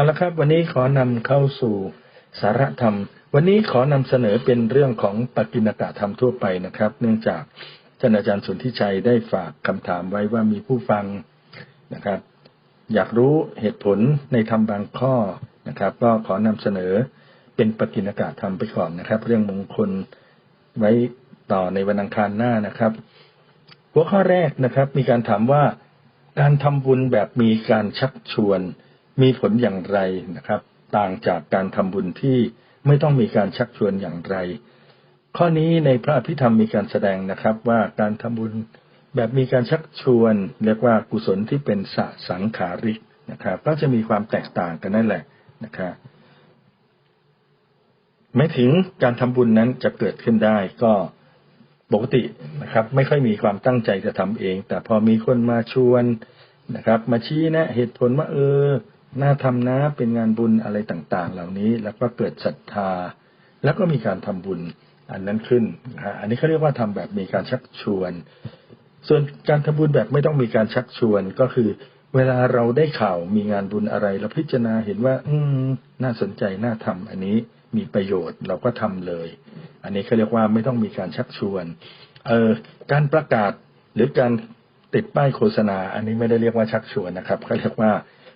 เอาละครับ วันนี้ขอนำเข้าสู่สารธรรม วันนี้ขอนำเสนอเป็นเรื่องของปกิณกะธรรมทั่วไปนะครับ เนื่องจากท่านอาจารย์สุนทิชัยได้ฝากคำถามไว้ว่ามีผู้ฟังนะครับ อยากรู้เหตุผลในธรรมบางข้อนะครับ ก็ขอนำเสนอเป็นปกิณกะธรรมไปก่อนนะครับ เรื่องมงคลไว้ต่อในวันอังคารหน้านะครับ หัวข้อแรกนะครับ มีการถามว่าการทำบุญแบบมีการชักชวน มีผลอย่างไรนะครับ ต่างจากการทำบุญที่ไม่ต้องมีการชักชวนอย่างไร ข้อนี้ในพระอภิธรรมมีการแสดงนะครับว่าการทำบุญแบบมีการชักชวน เรียกว่ากุศลที่เป็นสสังขาริกนะครับ ก็จะมีความแตกต่างกันนั่นแหละนะครับไม่ถึงการทำบุญนั้นจะเกิดขึ้นได้ก็ปกตินะครับ ไม่ค่อยมีความตั้งใจจะทำเอง แต่พอมีคนมาชวนนะครับ มาชี้แนะเหตุผลว่าเออ น่าทำนะเป็นงานบุญอะไรต่างๆ เหล่านี้แล้วก็เกิดศรัทธา แล้วก็มีการทำบุญอันนั้นขึ้นนะอันนี้เขาเรียกว่าทำแบบมีการชักชวน ส่วนการทำบุญแบบไม่ต้องมีการชักชวนก็คือ เวลาเราได้ข่าวมีงานบุญอะไรเราพิจารณาเห็นว่า อืม น่าสนใจน่าทำอันนี้มีประโยชน์เราก็ทำเลย อันนี้เขาเรียกว่าไม่ต้องมีการชักชวน เออการประกาศหรือการติดป้ายโฆษณา อันนี้ไม่ได้เรียกว่าชักชวนนะครับเขาเรียกว่า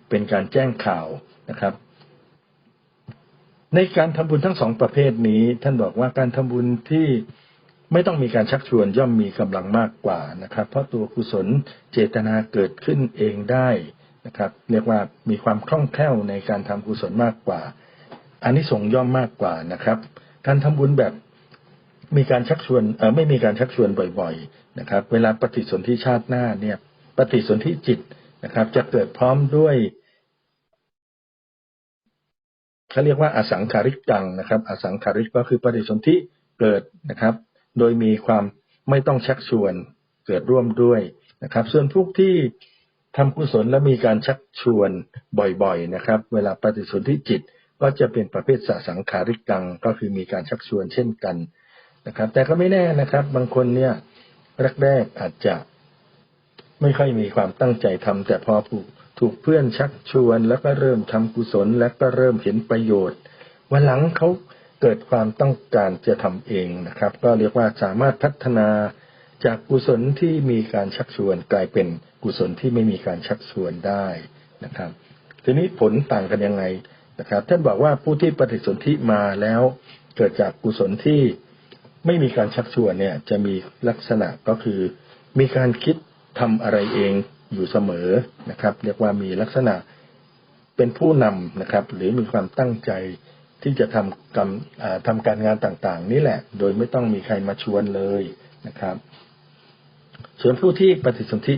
เป็นการแจ้งข่าวนะครับ ในการทำบุญทั้งสองประเภทนี้ ท่านบอกว่าการทำบุญที่ไม่ต้องมีการชักชวนย่อมมีกำลังมากกว่านะครับ เพราะตัวกุศลเจตนาเกิดขึ้นเองได้นะครับ เรียกว่ามีความคล่องแคล่วในการทำกุศลมากกว่าอันนี้ส่งย่อมมากกว่านะครับ การทำบุญแบบมีการชักชวนเออไม่มีการชักชวนบ่อย ๆ นะครับ เวลาปฏิสนธิชาติหน้าเนี่ย ปฏิสนธิจิต นะครับ จะเกิดพร้อมด้วยเขาเรียกว่าอสังขาริกังนะครับ อสังขาริกก็คือปฏิสนธิเกิดนะครับ โดยมีความไม่ต้องชักชวนเกิดร่วมด้วยนะครับ ส่วนพวกที่ทำกุศลและมีการชักชวนบ่อยๆนะครับ เวลาปฏิสนธิจิตก็จะเป็นประเภทสสังขาริกัง ก็คือมีการชักชวนเช่นกันนะครับ แต่ก็ไม่แน่นะครับ บางคนเนี่ยแรกๆอาจจะ ไม่ค่อยมีความตั้งใจทำแต่พอถูกถูกเพื่อนชักชวนแล้วก็เริ่มทำกุศลแล้วก็เริ่มเห็นประโยชน์ วันหลังเขาเกิดความต้องการจะทำเองนะครับ ก็เรียกว่าสามารถพัฒนาจากกุศลที่มีการชักชวน กลายเป็นกุศลที่ไม่มีการชักชวนได้นะครับ ทีนี้ผลต่างกันยังไงนะครับท่านบอกว่าผู้ที่ปฏิสนธิมาแล้วเกิดจากกุศลที่ไม่มีการชักชวนเนี่ยจะมีลักษณะก็คือ มีการคิด ทำอะไรเองอยู่เสมอนะครับ เรียกว่ามีลักษณะเป็นผู้นำนะครับ หรือมีความตั้งใจที่จะทำกรรมทำการงานต่างๆ นี่แหละ โดยไม่ต้องมีใครมาชวนเลยนะครับส่วนผู้ที่ปฏิสนธิ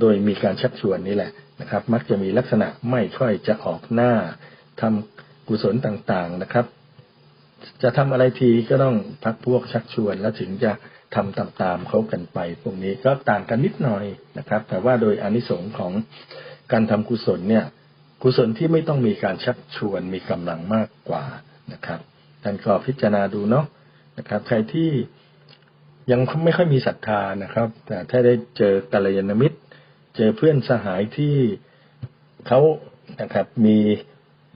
โดยมีการชักชวนนี่แหละนะครับ มักจะมีลักษณะไม่ค่อยจะออกหน้าทำกุศลต่างๆนะครับ จะทำอะไรทีก็ต้องพักพวกชักชวนแล้วถึงจะ ทำตามๆเขากันไป พวกนี้ก็ต่างกันนิดหน่อยนะครับ แต่ว่าโดยอนิสงค์ของการทำกุศลเนี่ย กุศลที่ไม่ต้องมีการชักชวนมีกำลังมากกว่านะครับท่านก็พิจารณาดูเนาะนะครับ ใครที่ยังไม่ค่อยมีศรัทธานะครับ แต่ถ้าได้เจอกัลยาณมิตร เจอเพื่อนสหายที่เขานะครับมี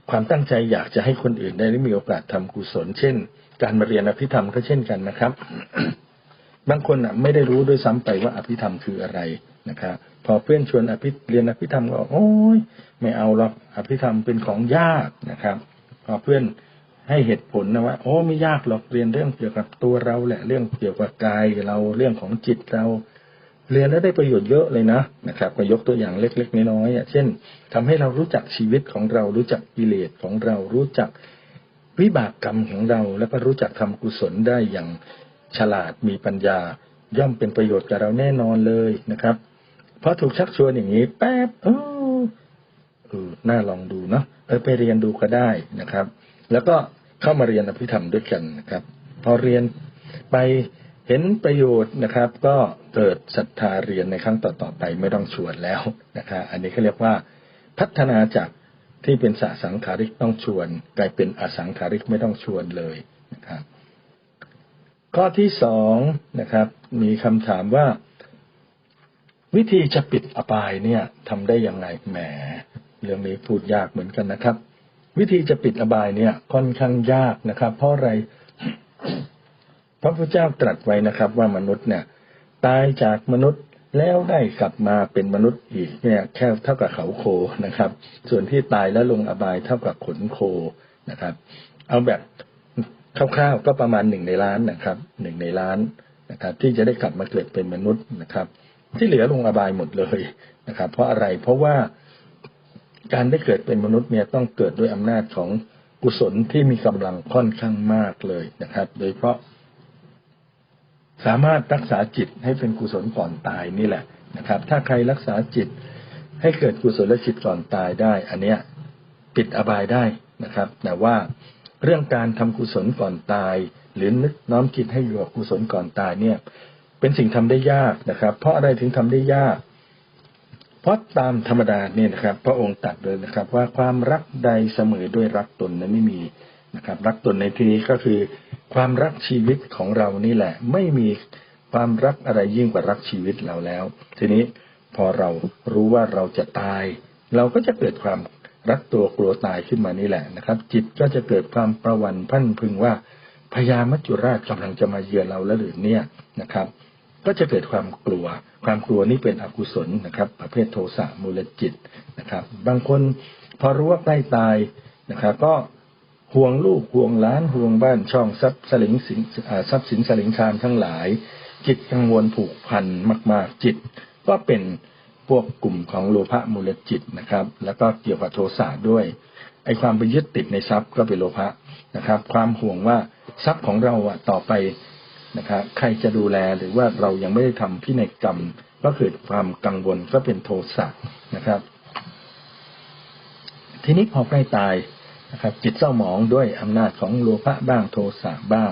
ความตั้งใจอยากจะให้คนอื่นได้มีโอกาสทำกุศล เช่น การมาเรียนอภิธรรมก็เช่นกันนะครับ บางคนอะไม่ได้รู้ด้วยซ้ำไปว่าอภิธรรมคืออะไรนะครับพอเพื่อนชวนอภิเรียนอภิธรรมก็โอ้ยไม่เอาหรอกอภิธรรมเป็นของยากนะครับ พอเพื่อนให้เหตุผลนะว่าโอ้ไม่ยากหรอกเรียนเรื่องเกี่ยวกับตัวเราแหละเรื่องเกี่ยวกับกายเราเรื่องของจิตเรา เรียนแล้วได้ประโยชน์เยอะเลยนะนะครับก็ยกตัวอย่างเล็กๆน้อยๆเช่นทำให้เรารู้จักชีวิตของเรารู้จักกิเลสของเรารู้จักวิบากกรรมของเรา แล้วก็รู้จักทำกุศลได้อย่าง ฉลาดมีปัญญา ย่อมเป็นประโยชน์กับเราแน่นอนเลยนะครับ เพอถูกชักชวนอย่างนี้ แป๊บเออเออน่าลองดูเนาะเออไปเรียนดูก็ได้นะครับ แล้วก็เข้ามาเรียนอภิธรรมด้วยกันนะครับ พอเรียนไปเห็นประโยชน์นะครับ ก็เกิดศรัทธาเรียนในครั้งต่อๆไปไม่ต้องชวนแล้วนะครับอันนี้เขาเรียกว่าพัฒนาจากที่เป็นสสังขาริกต้องชวน กลายเป็นอสังขาริกไม่ต้องชวนเลยนะครับ ข้อที่สองนะครับ มีคำถามว่า วิธีจะปิดอบายเนี่ยทำได้ยังไงแหมเรื่องนี้พูดยากเหมือนกันนะครับ วิธีจะปิดอบายเนี่ยค่อนข้างยากนะครับ เพราะอะไร พระพุทธเจ้าตรัสไว้นะครับ ว่ามนุษย์เนี่ย ตายจากมนุษย์แล้วได้กลับมาเป็นมนุษย์อีกเนี่ย แค่เท่ากับเขาโคนะครับ ส่วนที่ตายแล้วลงอบายเท่ากับขนโคนะครับ เอาแบบ คร่าวๆก็ประมาณหนึ่งในล้านนะครับหนึ่งในล้านนะครับ ที่จะได้กลับมาเกิดเป็นมนุษย์นะครับ ที่เหลือลงอบายหมดเลยนะครับ เพราะอะไรเพราะว่าการได้เกิดเป็นมนุษย์เนี่ยต้องเกิดด้วยอำนาจของกุศลที่มีกำลังค่อนข้างมากเลยนะครับ โดยเพราะ สามารถรักษาจิตให้เป็นกุศลก่อนตายนี่แหละนะครับ ถ้าใครรักษาจิตให้เกิดกุศลและจิตก่อนตายได้ อันเนี้ยปิดอบายได้นะครับ แต่ว่า เรื่องการทำกุศลก่อนตาย หรือนึกน้อมจิตให้อยู่กับกุศลก่อนตายเนี่ย เป็นสิ่งทำได้ยากนะครับ เพราะอะไรถึงทำได้ยาก เพราะตามธรรมดาเนี่ยนะครับ พระองค์ตัดเลยนะครับ ว่าความรักใดเสมอด้วยรักตนนั้นไม่มีนะครับ รักตนในที่นี้ก็คือ ความรักชีวิตของเรานี่แหละ ไม่มีความรักอะไรยิ่งกว่ารักชีวิตเราแล้ว ทีนี้พอเรารู้ว่าเราจะตาย เราก็จะเกิดความ รักตัวกลัวตายขึ้นมานี่แหละนะครับ จิตก็จะเกิดความประวันพันพึงว่าพญามัจจุราชกำลังจะมาเยือนเราแล้วหรือเนี่ยนะครับ ก็จะเกิดความกลัว ความกลัวนี่เป็นอกุศลนะครับ ประเภทโทสะมูลจิตนะครับ บางคนพอรู้ว่าใกล้ตายนะครับ ก็ห่วงลูกห่วงล้านห่วงบ้านช่องทรัพย์สลิงสินทรัพย์สินสลิงคามทั้งหลาย จิตกังวลผูกพันมาก ๆ จิต ก็เป็น พวกกลุ่มของโลภะมูลจิตนะครับ แล้วก็เกี่ยวกับโทสะด้วยไอความไปยึดติดในทรัพย์ก็เป็นโลภะนะครับ ความห่วงว่าทรัพย์ของเราอะต่อไปนะครับ ใครจะดูแลหรือว่าเรายังไม่ได้ทำพินัยกรรม ก็เกิดความกังวลก็เป็นโทสะนะครับ ทีนี้พอใกล้ตายนะครับ จิตเศร้าหมองด้วยอำนาจของโลภะบ้างโทสะบ้าง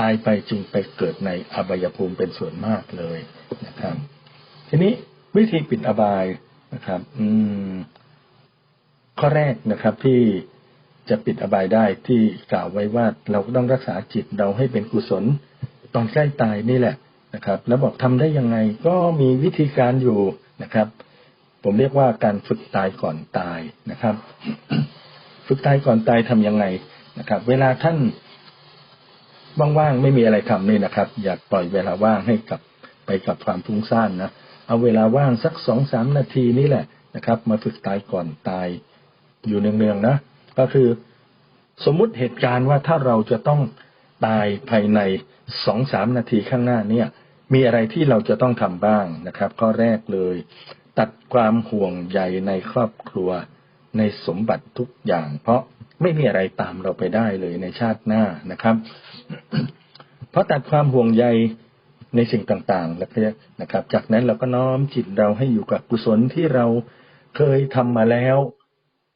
ตายไปจึงไปเกิดในอบายภูมิเป็นส่วนมากเลยนะครับ ทีนี้ วิธีปิดอบายนะครับ อืม ข้อแรกนะครับ ที่จะปิดอบายได้ที่กล่าวไว้ว่าเราต้องรักษาจิตเราให้เป็นกุศล ตอนใกล้ตายนี่แหละนะครับ แล้วบอกทำได้ยังไงก็มีวิธีการอยู่นะครับ ผมเรียกว่าการฝึกตายก่อนตายนะครับ ฝึกตายก่อนตายทํำยังไงนะครับ เวลาท่านว่างๆไม่มีอะไรทำนี่นะครับ อย่าปล่อยเวลาว่างให้กับไปกับความฟุ้งซ่านนะ เอาเวลาว่างสักสองสามนาทีนี่แหละนะครับ มาฝึกตายก่อนตายอยู่เนืองๆนะ ก็คือสมมุติเหตุการณ์ว่าถ้าเราจะต้องตายภายในสองสามนาทีข้างหน้าเนี่ย มีอะไรที่เราจะต้องทำบ้างนะครับ ข้อแรกเลย ตัดความห่วงใยในครอบครัวในสมบัติทุกอย่าง เพราะไม่มีอะไรตามเราไปได้เลยในชาติหน้านะครับ เพราะตัดความห่วงใย ในสิ่งต่างๆแล้วนะครับ จากนั้นเราก็น้อมจิตเราให้อยู่กับกุศลที่เราเคยทำมาแล้ว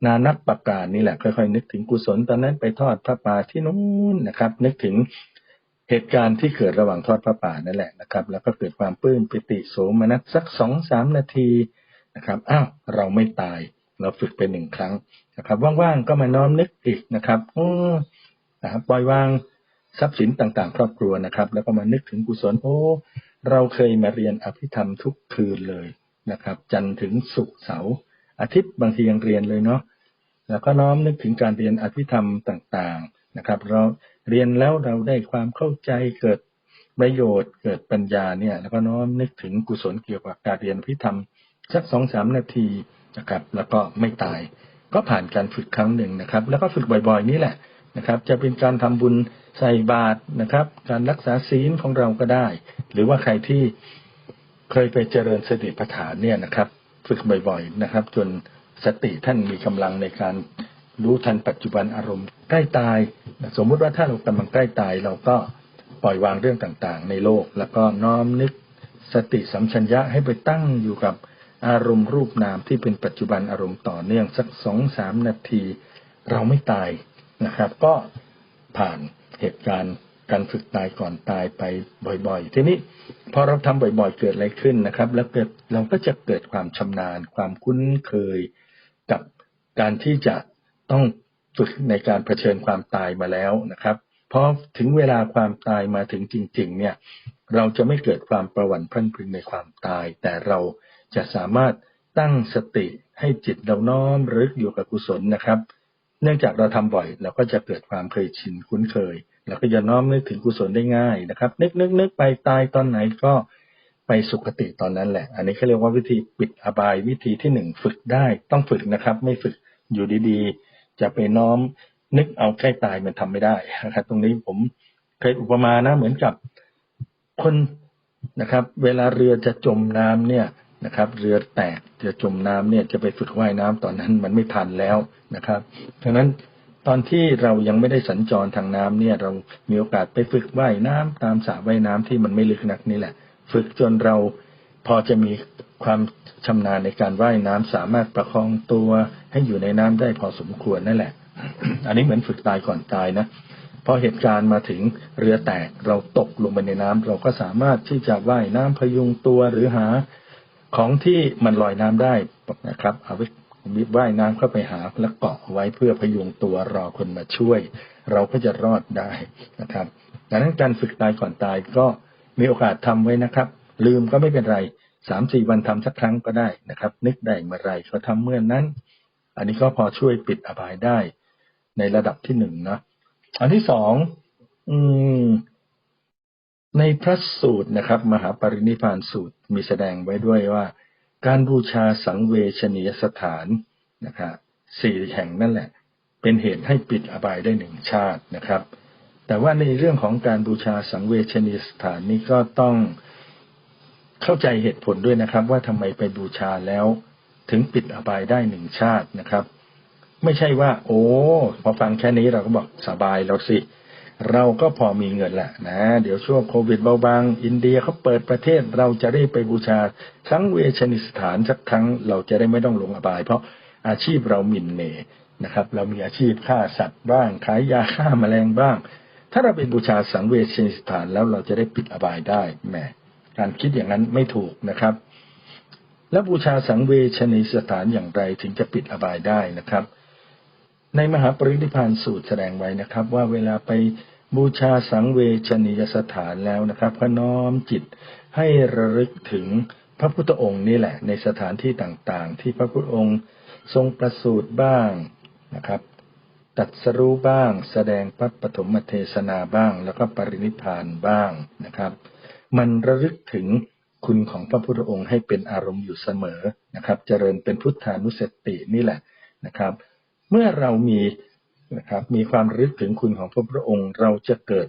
นานับประการนี่แหละ ค่อยๆ นึกถึงกุศลตอนนั้นไปทอดพระป่าที่นู้นนะครับ นึกถึงเหตุการณ์ที่เกิดระหว่างทอดพระป่านั่นแหละนะครับ แล้วก็เกิดความปลื้มปิติโสมนัสสักสองสามนาทีนะครับอ้าวเราไม่ตายเราฝึกเป็นหนึ่งครั้งนะครับ ว่างๆก็มาน้อมนึกอีกนะครับอนะครับปล่อยวาง ทรัพย์สินต่างๆ ครอบครัวนะครับ แล้วก็มานึกถึงกุศลโอ้เราเคยมาเรียนอภิธรรมทุกคืนเลยนะครับ จันทร์ถึงศุกร์เสาร์อาทิตย์บางทียังเรียนเลยเนาะแล้วก็น้อมนึกถึงการเรียนอภิธรรมต่างๆนะครับ เราเรียนแล้วเราได้ความเข้าใจเกิดประโยชน์เกิดปัญญาเนี่ย แล้วก็น้อมนึกถึงกุศลเกี่ยวกับการเรียนอภิธรรมสักสองสามนาทีนะครับ แล้วก็ไม่ตาย ก็ผ่านการฝึกครั้งหนึ่งนะครับ แล้วก็ฝึกบ่อย ๆ นี่แหละ นะครับ จะเป็นการทำบุญใส่บาตรนะครับ การรักษาศีลของเราก็ได้ หรือว่าใครที่เคยไปเจริญสติปัฏฐานเนี่ยนะครับ ฝึกบ่อยๆนะครับ จนสติท่านมีกำลังในการรู้ทันปัจจุบันอารมณ์ใกล้ตาย สมมุติว่าถ้าเรากำลังใกล้ตาย เราก็ปล่อยวางเรื่องต่างๆ ในโลก แล้วก็น้อมนึกสติสัมชัญญะให้ไปตั้งอยู่กับอารมณ์รูปนามที่เป็นปัจจุบันอารมณ์ต่อเนื่องสักสองสามนาที เราไม่ตาย นะครับ ก็ผ่านเหตุการณ์การฝึกตายก่อนตายไปบ่อยๆ ทีนี้พอเราทำบ่อยๆ เกิดอะไรขึ้นนะครับ แล้วเกิดเราก็จะเกิดความชำนาญ ความคุ้นเคยกับการที่จะต้องฝึกในการเผชิญความตายมาแล้วนะครับพอถึงเวลาความตายมาถึงจริง ๆ เนี่ย เราจะไม่เกิดความประวัติพันพึงในความตาย แต่เราจะสามารถตั้งสติให้จิตเราน้อมรึกอยู่กับกุศลนะครับ เนื่องจากเราทำบ่อยเราก็จะเกิดความเคยชินคุ้นเคยเราก็จะน้อมนึกถึงกุศลได้ง่ายนะครับ นึกนึกนึกไปตายตอนไหนก็ไปสุคติตอนนั้นแหละ อันนี้เขาเรียกว่าวิธีปิดอบายวิธีที่หนึ่งฝึกได้ต้องฝึกนะครับ ไม่ฝึกอยู่ดีๆ จะไปน้อมนึกเอาใกล้ตายมันทำไม่ได้นะครับ ตรงนี้ผมเคยอุปมานะเหมือนกับคนนะครับ เวลาเรือจะจมน้ำเนี่ย นะครับ เรือแตกจะจมน้ำเนี่ยจะไปฝึกว่ายน้ำตอนนั้นมันไม่ทันแล้วนะครับดังนั้นตอนที่เรายังไม่ได้สัญจรทางน้ำเนี่ย เรามีโอกาสไปฝึกว่ายน้ำตามสระว่ายน้ำที่มันไม่ลึกนักนี่แหละ ฝึกจนเราพอจะมีความชำนาญในการว่ายน้ำสามารถประคองตัวให้อยู่ในน้ำได้พอสมควรนั่นแหละ อันนี้เหมือนฝึกตายก่อนตายนะพอเหตุการณ์มาถึงเรือแตกเราตกลงไปในน้ำเราก็สามารถที่จะว่ายน้ำพยุงตัวหรือหา ของที่มันลอยน้ำได้นะครับ เอาไว้วิว่ายน้ำเข้าไปหาแล้วเกาะไว้เพื่อพยุงตัวรอคนมาช่วย เราก็จะรอดได้นะครับดังนั้นการฝึกตายก่อนตายก็มีโอกาสทำไว้นะครับ ลืมก็ไม่เป็นไรสามสี่วันทำสักครั้งก็ได้นะครับ นึกได้เมื่อไรก็ทำเมื่อนนั้น อันนี้ก็พอช่วยปิดอบายได้ ในระดับที่หนึ่งนะอันที่สองอในพระสูตรนะครับ มหาปรินิพานสูตร มีแสดงไว้ด้วยว่า การบูชาสังเวชนียสถานนะครับสี่แห่งนั่นแหละ เป็นเหตุให้ปิดอบายได้หนึ่งชาตินะครับ แต่ว่าในเรื่องของการบูชาสังเวชนียสถานนี้ก็ต้องเข้าใจเหตุผลด้วยนะครับ ว่าทำไมไปบูชาแล้ว ถึงปิดอบายได้หนึ่งชาตินะครับ ไม่ใช่ว่า โอ้พอฟังแค่นี้เราก็บอกสบายแล้วสิเเราก็พอมีเงินแหละนะ เดี๋ยวช่วงโควิดเบาบางอินเดียเขาเปิดประเทศเราจะได้ไปบูชาทั้งเวชนิสถานสักครั้งเราจะได้ไม่ต้องลงอบาย เพราะอาชีพเราหมิ่นเมนะครับ เรามีอาชีพฆ่าสัตว์บ้างขายยาฆ่าแมลงบ้าง ถ้าเราเป็นบูชาสังเวชนิสถานแล้วเราจะได้ปิดอบายได้แหมการคิดอย่างนั้นไม่ถูกนะครับ แล้วบูชาสังเวชนิสถานอย่างไรถึงจะปิดอบายได้นะครับในมหาปรินิพานสูตรแสดงไว้นะครับ ว่าเวลาไป บูชาสังเวชนียสถานแล้วนะครับก็น้อมจิตให้ระลึกถึงพระพุทธองค์นี่แหละ ในสถานที่ต่างๆ ที่พระพุทธองค์ทรงประสูติบ้างนะครับตัดสรู้บ้าง แสดงพระปฐมเทศนาบ้าง แล้วก็ปรินิพานบ้างนะครับ มันระลึกถึงคุณของพระพุทธองค์ให้เป็นอารมณ์อยู่เสมอนะครับ เจริญเป็นพุทธานุสตินี่แหละนะครับ เมื่อเรามี นะครับ มีความรึกถึงคุณของพระพุทธองค์ เราจะเกิด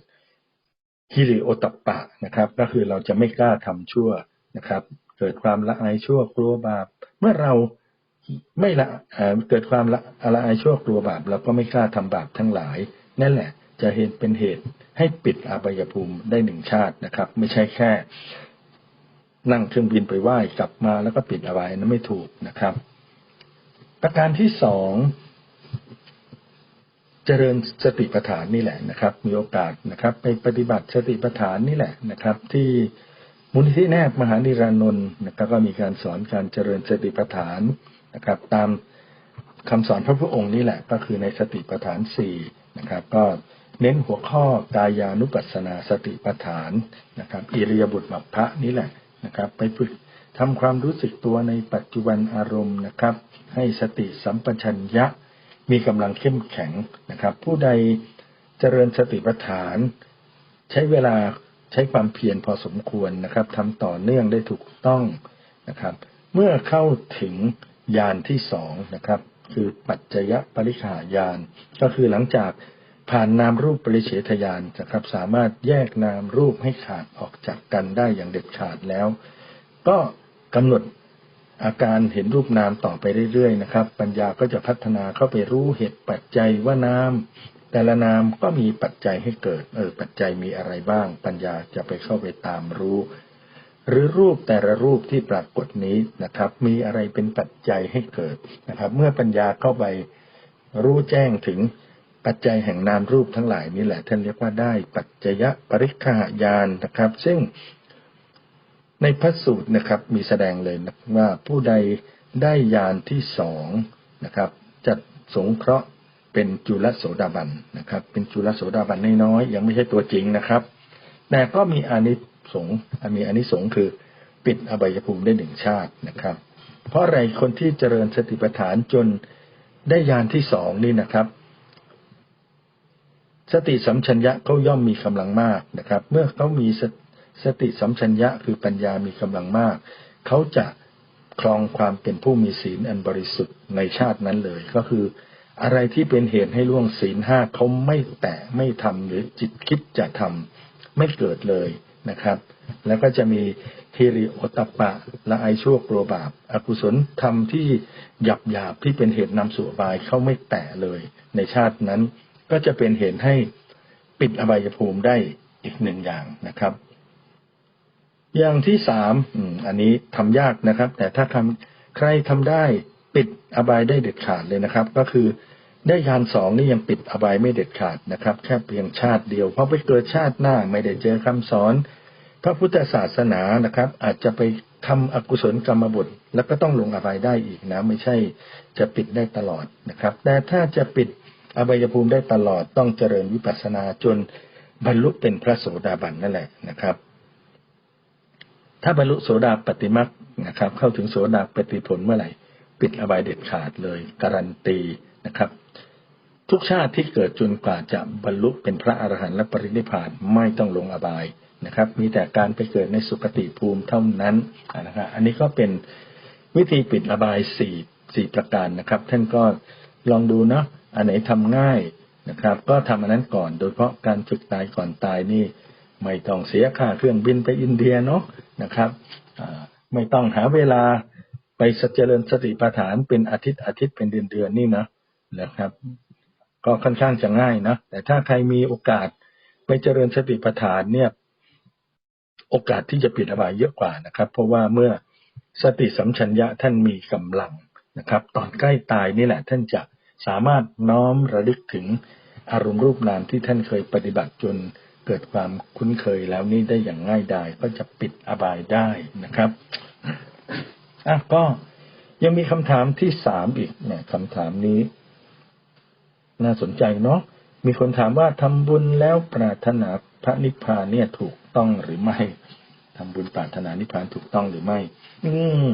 ฮิริโอตปะนะครับ ก็คือเราจะไม่กล้าทำชั่วนะครับ เกิดความละอายชั่วกลัวบาป เมื่อเราไม่ละเกิดความละละอายชั่วกลัวบาปเราก็ไม่กล้าทำบาปทั้งหลาย นั่นแหละ จะเห็นเป็นเหตุให้ปิดอาบายภูมิได้หนึ่งชาตินะครับ ไม่ใช่แค่ นั่งเครื่องบินไปไหว้กลับมาแล้วก็ปิดอาบายนั้นไม่ถูกนะครับ ประการที่สอง เจริญสติปัฏฐานนี่แหละนะครับ มีโอกาสนะครับไปปฏิบัติสติปัฏฐานนี่แหละนะครับ ที่มูลนิธิแนบมหานิรานนท์นะครับก็มีการสอนการเจริญสติปัฏฐานนะครับ ตามคำสอนพระพุทธองค์นี่แหละ ก็คือในสติปัฏฐานสี่นะครับ ก็เน้นหัวข้อกายานุปัสสนาสติปัฏฐานนะครับอิริยาบถบัพพะนี่แหละนะครับ ไปฝึกทำความรู้สึกตัวในปัจจุบันอารมณ์นะครับ ให้สติสัมปชัญญะ มีกำลังเข้มแข็งนะครับ ผู้ใดเจริญสติปัฏฐาน ใช้เวลาใช้ความเพียรพอสมควรนะครับทำต่อเนื่องได้ถูกต้องนะครับ เมื่อเข้าถึงยานที่สองนะครับ คือปัจจยปริขายาน ก็คือหลังจากผ่านนามรูปปริเฉทยานนะครับ สามารถแยกนามรูปให้ขาดออกจากกันได้อย่างเด็ดขาดแล้ว ก็กำหนด อาการเห็นรูปนามต่อไปเรื่อยๆนะครับ ปัญญาก็จะพัฒนาเข้าไปรู้เหตุปัจจัยว่านามแต่ละนามก็มีปัจจัยให้เกิด เออ ปัจจัยมีอะไรบ้าง ปัญญาจะไปเข้าไปตามรู้ หรือรูปแต่ละรูปที่ปรากฏนี้นะครับ มีอะไรเป็นปัจจัยให้เกิดนะครับ เมื่อปัญญาเข้าไปรู้แจ้งถึงปัจจัยแห่งนามรูปทั้งหลายนี่แหละท่านเรียกว่าได้ปัจจยปริฆายานนะครับ ซึ่ง ในพระสูตรนะครับ มีแสดงเลยนะว่าผู้ใดได้ยานที่สองนะครับ จะสงเคราะห์เป็นจุลโสดาบันนะครับ เป็นจุลโสดาบันน้อยๆยังไม่ใช่ตัวจริงนะครับ แต่ก็มีอานิสงส์มีอานิสงส์คือปิดอบายภูมิได้หนึ่งชาตินะครับ เพราะอะไรคนที่เจริญสติปัฏฐานจนได้ยานที่สองนี่นะครับ สติสัมชัญญะเขาย่อมมีกำลังมากนะครับ เมื่อเขามีส สติสัมชัญญะคือปัญญามีกำลังมาก เขาจะครองความเป็นผู้มีศีลอันบริสุทธิ์ในชาตินั้นเลย ก็คือ อะไรที่เป็นเหตุให้ล่วงศีลห้าเขาไม่แตะไม่ทำหรือจิตคิดจะทำไม่เกิดเลยนะครับ แล้วก็จะมีฮิริโอตปปะละไอชั่วกลัวบาปอากุศลธรรมที่หยาบหยาบที่เป็นเหตุนำสู่บายเขาไม่แตะเลย ในชาตินั้น ก็จะเป็นเหตุให้ปิดอบายภูมิได้อีกหนึ่งอย่างนะครับ อย่างที่สามอันนี้ทำยากนะครับ แต่ถ้าทำใครทำได้ปิดอบายได้เด็ดขาดเลยนะครับ ก็คือได้ยานสองนี่ยังปิดอบายไม่เด็ดขาดนะครับ แค่เพียงชาติเดียว เพราะไปเกิดชาติหน้าไม่ได้เจอคำสอน พระพุทธศาสนานะครับ อาจจะไปทำอกุศลกรรมบุตรแล้วก็ต้องลงอบายได้อีกนะ ไม่ใช่จะปิดได้ตลอดนะครับ แต่ถ้าจะปิดอบายภูมิได้ตลอดต้องเจริญวิปัสสนาจนบรรลุเป็นพระโสดาบันนั่นแหละนะครับ ถ้าบรรลุโสดาปฏิมักนะครับ เข้าถึงโสดาปฏิผลเมื่อไหร่ ปิดอบายเด็ดขาดเลยการันตีนะครับ ทุกชาติที่เกิดจนกว่าจะบรรลุเป็นพระอรหันต์และปรินิพพานไม่ต้องลงอบายนะครับ มีแต่การไปเกิดในสุคติภูมิเท่านั้นนะครับอันนี้ก็เป็นวิธีปิดอบายสี่สี่ประการนะครับ ท่านก็ลองดูเนาะอันไหนทำง่ายนะครับ ก็ทำอันนั้นก่อน โดยเพราะการฝึกตายก่อนตายนี่ ไม่ต้องเสียค่าเครื่องบินไปอินเดียเนาะนะครับไม่ต้องหาเวลาไปสเจริญสติปัฏฐานเป็นอาทิตย์อาทิตย์เป็นเดือนเดือนนี่นะนะครับ ก็ค่อนข้างจะง่ายนะแต่ถ้าใครมีโอกาสไปเจริญสติปัฏฐานเนี่ย โอกาสที่จะปิดอบายเยอะกว่านะครับ เพราะว่าเมื่อสติสัมชัญญะท่านมีกำลังนะครับ ตอนใกล้ตายนี่แหละ ท่านจะสามารถน้อมระลึกถึงอารมณ์รูปนามที่ท่านเคยปฏิบัติจน เกิดความคุ้นเคยแล้วนี่ได้อย่างง่ายดายก็จะปิดอบายได้นะครับอะก็ยังมีคำถามที่สามอีกเนี่ยคำถามนี้ น่าสนใจเนาะมีคนถามว่าทำบุญแล้วปรารถนาพระนิพพานเนี่ยถูกต้องหรือไม่ทำบุญปรารถนานิพพานถูกต้องหรือไม่ อืม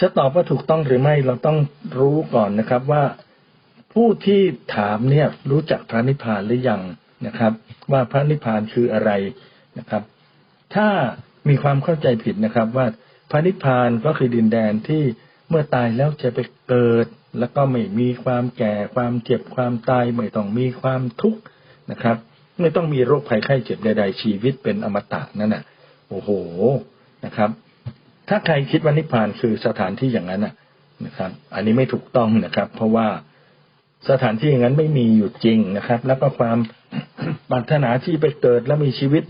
จะตอบว่าถูกต้องหรือไม่เราต้องรู้ก่อนนะครับว่าผู้ที่ถามเนี่ยรู้จักพระนิพพานหรือยัง นะครับ ว่าพระนิพพานคืออะไรนะครับ ถ้ามีความเข้าใจผิดนะครับว่าพระนิพพานก็คือดินแดนที่เมื่อตายแล้วจะไปเกิด แล้วก็ไม่มีความแก่ความเจ็บความตายไม่ต้องมีความทุกข์นะครับ ไม่ต้องมีโรคภัยไข้เจ็บใดๆชีวิตเป็นอมตะนั่นน่ะ โอ้โหนะครับ ถ้าใครคิดว่านิพพานคือสถานที่อย่างนั้นนะครับ อันนี้ไม่ถูกต้องนะครับ เพราะว่าสถานที่อย่างนั้นไม่มีอยู่จริงนะครับ แล้วก็ความ ปรารถนาที่ไปเกิดแล้วมีชีวิต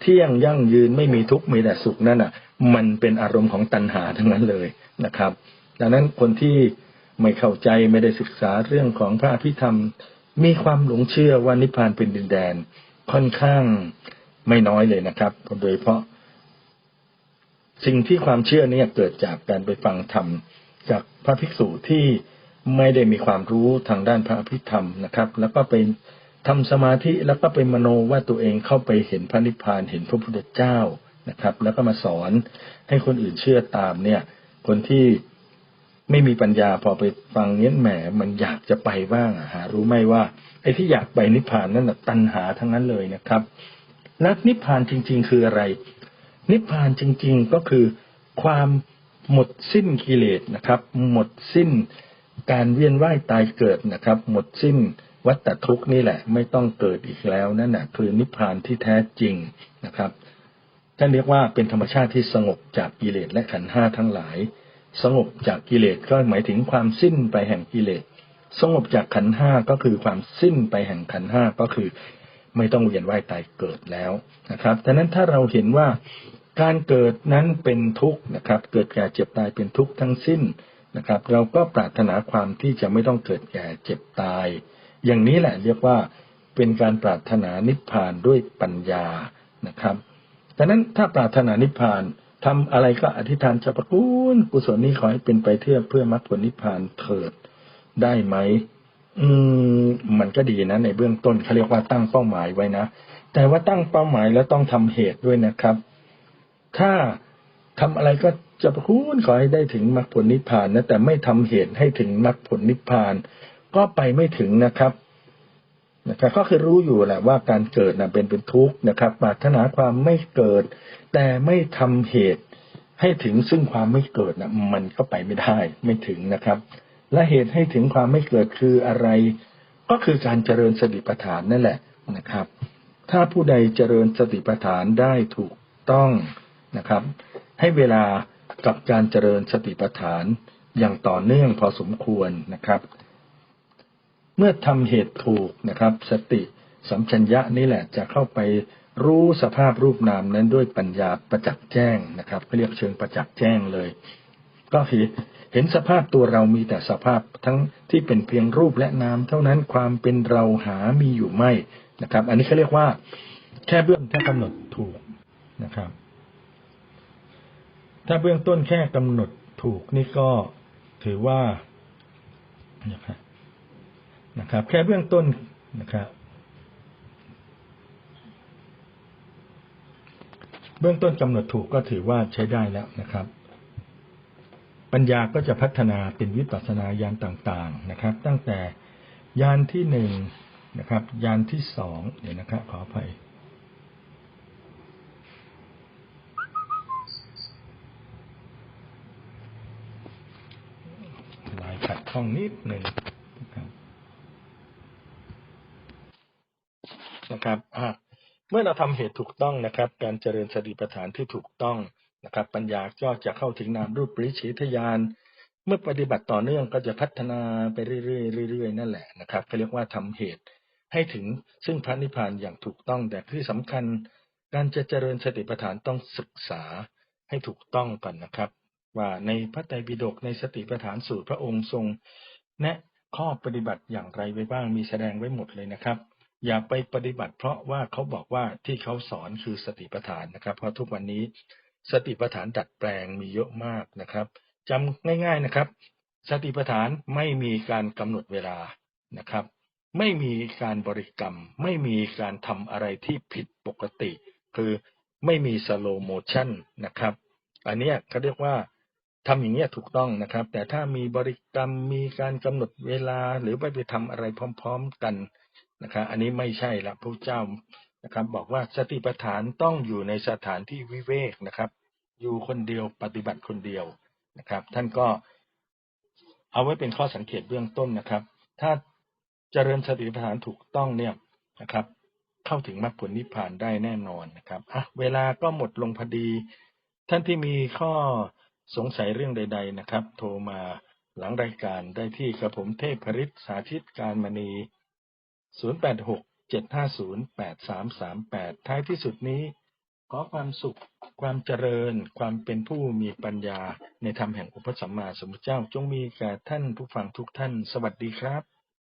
เที่ยงยั่งยืนไม่มีทุกข์มีแต่สุขนั่นอะ มันเป็นอารมณ์ของตัณหาทั้งนั้นเลยนะครับ ดังนั้นคนที่ไม่เข้าใจไม่ได้ศึกษาเรื่องของพระอภิธรรม มีความหลงเชื่อว่านิพพานเป็นดินแดนค่อนข้างไม่น้อยเลยนะครับ โดยเพราะ สิ่งที่ความเชื่อเนี่ยเกิดจากการไปฟังธรรมจากพระภิกษุที่ไม่ได้มีความรู้ทางด้านพระอภิธรรมนะครับ แล้วก็ไป ทำสมาธิแล้วก็ไปมโนว่าตัวเองเข้าไปเห็นพระนิพพานเห็นพระพุทธเจ้านะครับ แล้วก็มาสอนให้คนอื่นเชื่อตามเนี่ย คนที่ไม่มีปัญญาพอไปฟังเนี้ยแหมมันอยากจะไปบ้างหารู้ไหมว่าไอ้ที่อยากไปนิพพานนั่นแหะตัณหาทั้งนั้นเลยนะครับแล้วนิพพานจริง ๆ คืออะไร นิพพานจริง ๆ ก็คือความหมดสิ้นกิเลสนะครับ หมดสิ้นการเวียนว่ายตายเกิดนะครับ หมดสิ้น วัฏทุกข์นี่แหละ ไม่ต้องเกิดอีกแล้วนั่นแหะคือนิพพานที่แท้จริงนะครับท่านเรียกว่าเป็นธรรมชาติที่สงบจากกิเลสและขันห้าทั้งหลาย สงบจากกิเลสก็หมายถึงความสิ้นไปแห่งกิเลสสงบจากขันห้าก็คือความสิ้นไปแห่งขันห้าก็คือ ไม่ต้องเวียนว่ายตายเกิดแล้วนะครับดังนั้นถ้าเราเห็นว่าการเกิดนั้นเป็นทุกข์นะครับ เกิดแก่เจ็บตายเป็นทุกข์ทั้งสิ้นนะครับ เราก็ปรารถนาความที่จะไม่ต้องเกิดแก่เจ็บตาย อย่างนี้แหละเรียกว่าเป็นการปรารถนานิพพานด้วยปัญญานะครับดังนั้นถ้าปรารถนานิพพานทำอะไรก็อธิษฐานจะประกุลกุศลนี้ขอให้เป็นไปเพื่อเพื่อมรรคผลนิพพานเถิดได้ไหมอืมมันก็ดีนะในเบื้องต้นเขาเรียกว่าตั้งเป้าหมายไว้นะแต่ว่าตั้งเป้าหมายแล้วต้องทำเหตุด้วยนะครับ ถ้าทำอะไรก็จะประคุณขอให้ได้ถึงมรรคผลนิพพานนะแต่ไม่ทำเหตุให้ถึงมรรคผลนิพพาน ก็ไปไม่ถึงนะครับนะครับก็คือรู้อยู่แหละว่าการเกิดนะเป็นเป็นทุกข์นะครับปรารถนาความไม่เกิด แต่ไม่ทำเหตุให้ถึงซึ่งความไม่เกิดนะมันก็ไปไม่ได้ไม่ถึงนะครับ และเหตุให้ถึงความไม่เกิดคืออะไร ก็คือการเจริญสติปัฏฐานนั่นแหละนะครับ ถ้าผู้ใดเจริญสติปัฏฐานได้ถูกต้องนะครับ ให้เวลากับการเจริญสติปัฏฐานอย่างต่อเนื่องพอสมควรนะครับ เมื่อทำเหตุถูกนะครับ สติสัมชัญญะนี่แหละจะเข้าไปรู้สภาพรูปนามนั้นด้วยปัญญาประจักษ์แจ้งนะครับเรียกเชิงประจักษ์แจ้งเลย ก็คือเห็นสภาพตัวเรามีแต่สภาพทั้งที่เป็นเพียงรูปและนามเท่านั้นความเป็นเราหามีอยู่ไม่นะครับ อันนี้เขาเรียกว่า แค่เบื้องแค่กำหนดถูกนะครับ ถ้าเบื้องต้นแค่กำหนดถูกนี่ก็ถือว่านะครับ นะครับ แค่เบื้องต้นนะครับ เบื้องต้นกำหนดถูกก็ถือว่าใช้ได้แล้วนะครับ ปัญญาก็จะพัฒนาเป็นวิปัสสนาญาณต่างๆนะครับ ตั้งแต่ญาณที่หนึ่งนะครับญาณที่สองเดี๋ยวนะครับขออภัยลายขัดข้องนิดหนึ่งนะครับ นะครับเมื่อเราทำเหตุถูกต้องนะครับ การเจริญสติปัฏฐานที่ถูกต้องนะครับ ปัญญาก็จะเข้าถึงนามรูปปริชิทยานเมื่อปฏิบัติต่อเนื่องก็จะพัฒนาไปเรื่อยๆเรื่อยๆนั่นแหละนะครับเขาเรียกว่าทำเหตุให้ถึงซึ่งพระนิพพานอย่างถูกต้องแต่ที่สำคัญ การจะเจริญสติปัฏฐานต้องศึกษาให้ถูกต้องก่อนนะครับ ว่าในพระไตรปิฎกในสติปัฏฐานสูตรพระองค์ทรง แนะข้อปฏิบัติอย่างไรไว้บ้างมีแสดงไว้หมดเลยนะครับ อย่าไปปฏิบัติ เพราะว่าเขาบอกว่าที่เขาสอนคือสติปัฏฐานนะครับ เพราะทุกวันนี้สติปัฏฐานดัดแปลงมีเยอะมากนะครับจำง่าย ๆนะครับ สติปัฏฐานไม่มีการกำหนดเวลานะครับ ไม่มีการบริกรรม ไม่มีการทำอะไรที่ผิดปกติ คือไม่มีสโลโมชันนะครับ อันนี้เขาเรียกว่าทำอย่างเงี้ถูกต้องนะครับ แต่ถ้ามีบริกรรมมีการกำหนดเวลาหรือไปไปทำอะไรพร้อม ๆ กัน นะครับอันนี้ไม่ใช่ละพระเจ้านะครับ บอกว่าสติปัฏฐานต้องอยู่ในสถานที่วิเวกนะครับ อยู่คนเดียวปฏิบัติคนเดียวนะครับ ท่านก็เอาไว้เป็นข้อสังเกตเบื้องต้นนะครับ ถ้าเจริญสติปัฏฐานถูกต้องเนี่ยนะครับ เข้าถึงมรรคผลนิพพานได้แน่นอนนะครับอะเวลาก็หมดลงพอดี ท่านที่มีข้อสงสัยเรื่องใด ๆนะครับ โทรมาหลังรายการได้ที่กระผมเทพพริษสาธิตการมณี 086 750 8338 ท้ายที่สุดนี้ ขอความสุข ความเจริญ ความเป็นผู้มีปัญญา ในธรรมแห่งอุปสัมมาสัมพุทธเจ้า จงมีแก่ท่านผู้ฟังทุกท่าน สวัสดีครับ